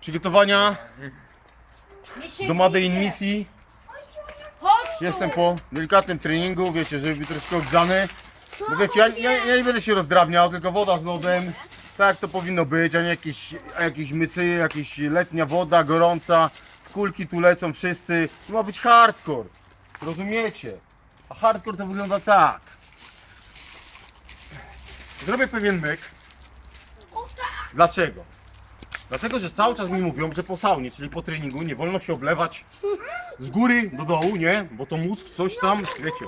Przygotowania do Made in bije. misji. Chodź tu. Jestem po delikatnym treningu, wiecie, żeby być troszkę ogrzany. Bo wiecie, ja, ja, ja nie będę się rozdrabniał, tylko woda z lodem. Tak jak to powinno być, a nie jakieś, a jakieś mycy, jakieś letnia woda, gorąca. W kulki tu lecą wszyscy. To ma być hardcore. Rozumiecie? A hardcore to wygląda tak. Zrobię pewien myk. Dlaczego? Dlatego, że cały czas mi mówią, że po saunie, czyli po treningu, nie wolno się oblewać z góry do dołu, nie? Bo to mózg coś tam, wiecie.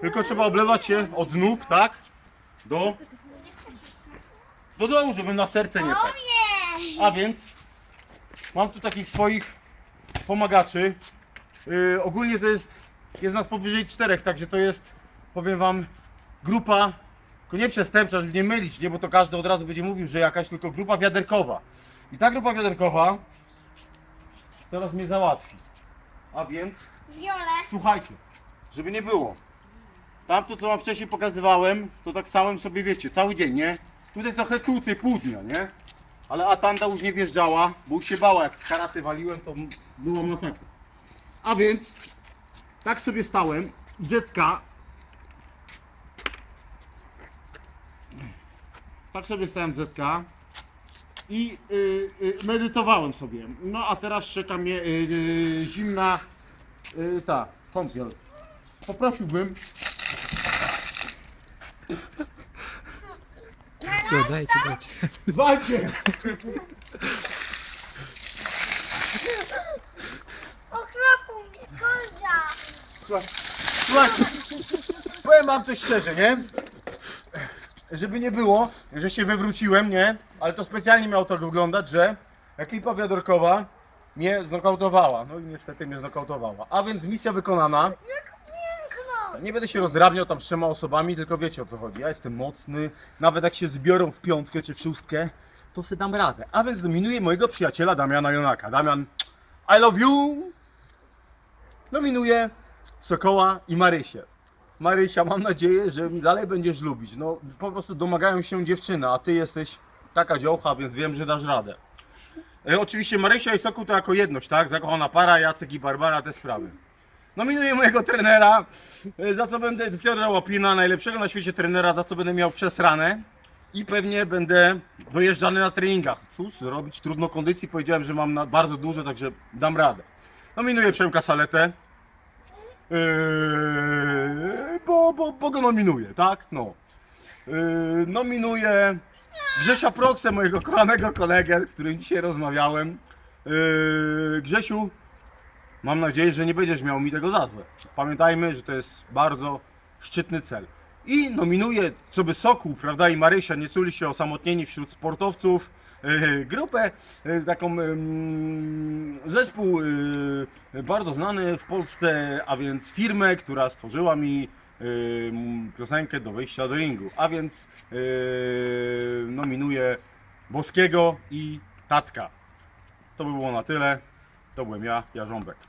Tylko trzeba oblewać się od nóg, tak? Do, do dołu, żeby na serce nie tak. A więc mam tu takich swoich pomagaczy. Yy, ogólnie to jest, jest nas powyżej czterech, także to jest, powiem wam, grupa, tylko nie przestępcza, żeby nie mylić, nie? Bo to każdy od razu będzie mówił, że jakaś tylko grupa wiaderkowa. I ta grupa wiaderkowa teraz mnie załatwi. A więc Wiole. Słuchajcie, żeby nie było. Tamto co wam wcześniej pokazywałem, to tak stałem sobie, wiecie, cały dzień, nie? Tutaj trochę krócej, pół dnia, nie? Ale Atanda już nie wjeżdżała, bo już się bała, jak z karaty waliłem, to była masakra. A więc, tak sobie stałem, Zetka. Tak sobie stałem Zetka. I y, y, medytowałem sobie. No a teraz czeka mnie y, y, zimna Yy, tak, kąpiel. Poprosiłbym, No, dajcie, dajcie. walcie! Okropł mnie. Słuchaj- Słuchajcie, powiem wam coś szczerze, nie? Żeby nie było, że się wywróciłem, nie? Ale to specjalnie miało tak wyglądać, że ekipa wiadorkowa mnie znokautowała. No i niestety mnie znokautowała. A więc misja wykonana. Jak piękno. Nie będę się rozdrabniał tam trzema osobami, tylko wiecie o co chodzi. Ja jestem mocny, nawet jak się zbiorą w piątkę czy w szóstkę, to sobie dam radę. A więc dominuję mojego przyjaciela Damiana Jonaka. Damian, I love you! Nominuję Sokoła i Marysię. Marysia, mam nadzieję, że dalej będziesz lubić. No, po prostu domagają się dziewczyny, a ty jesteś taka dziołcha, więc wiem, że dasz radę. E, oczywiście Marysia i Sokół to jako jedność, tak? Zakochana para, Jacek i Barbara, te sprawy. Nominuję mojego trenera, y, za co będę Fiodora Łapina, najlepszego na świecie trenera, za co będę miał przesrane. I pewnie będę dojeżdżany na treningach. Cóż zrobić, trudno kondycji, powiedziałem, że mam na bardzo dużo, także dam radę. Nominuję Przemka Saletę. Yy, bo, bo, bo go nominuję, tak? No. Yy, nominuję Grzesia Proksę, mojego kochanego kolegę, z którym dzisiaj rozmawiałem. Yy, Grzesiu, Mam nadzieję, że nie będziesz miał mi tego za złe. Pamiętajmy, że to jest bardzo szczytny cel. I nominuję, co by Sokół, prawda, i Marysia nie czuli się osamotnieni wśród sportowców, yy, grupę, yy, taką zespół yy, bardzo znany w Polsce, a więc firmę, która stworzyła mi piosenkę do wejścia do ringu. A więc nominuję Boskiego i Tatka. To by było na tyle. To byłem ja, Jarząbek.